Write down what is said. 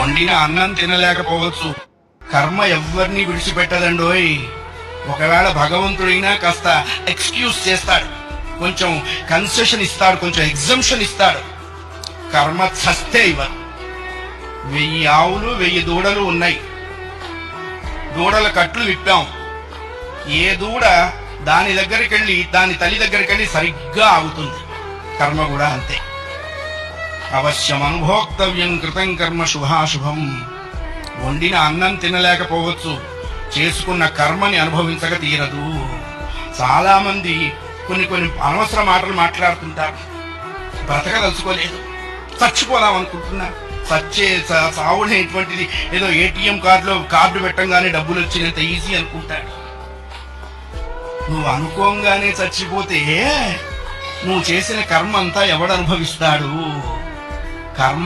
వండిన అన్నం తినలేకపోవచ్చు. కర్మ ఎవ్వరిని విడిచిపెట్టదండోయ్. ఒకవేళ భగవంతుడైనా కాస్త ఎక్స్క్యూజ్ చేస్తాడు. కొంచెం కన్సెషన్ ఇస్తాడు కొంచెం ఎగ్జంప్షన్ ఇస్తాడు. కర్మ చస్తే ఇవ వెయ్యి ఆవులు వెయ్యి దూడలు ఉన్నాయి. దూడల కట్లు విప్పాం. ఏ దూడ దాని దగ్గరికి వెళ్ళి దాని తల్లి దగ్గరికి వెళ్ళి సరిగ్గా ఆగుతుంది. కర్మ కూడా అంతే. అవశ్యమనుభోక్తవ్యం కృతం కర్మ శుభాశుభం. వండిన అన్నం తినలేకపోవచ్చు. చేసుకున్న కర్మని అనుభవించక తీరదు. చాలా మంది కొన్ని కొన్ని అనవసర మాటలు మాట్లాడుతుంటారు. బ్రతకదలుచుకోలేదు. చచ్చిపోదాం అనుకుంటున్నా. చచ్చే చ- ఏదో ఏటీఎం కార్డులో కార్డు పెట్టంగానే డబ్బులు వచ్చినంత ఈజీ అనుకుంటాడు నువ్వు అనుకోంగానే చచ్చిపోతే నువ్వు చేసిన కర్మ అంతా ఎవడు అనుభవిస్తాడు కర్మ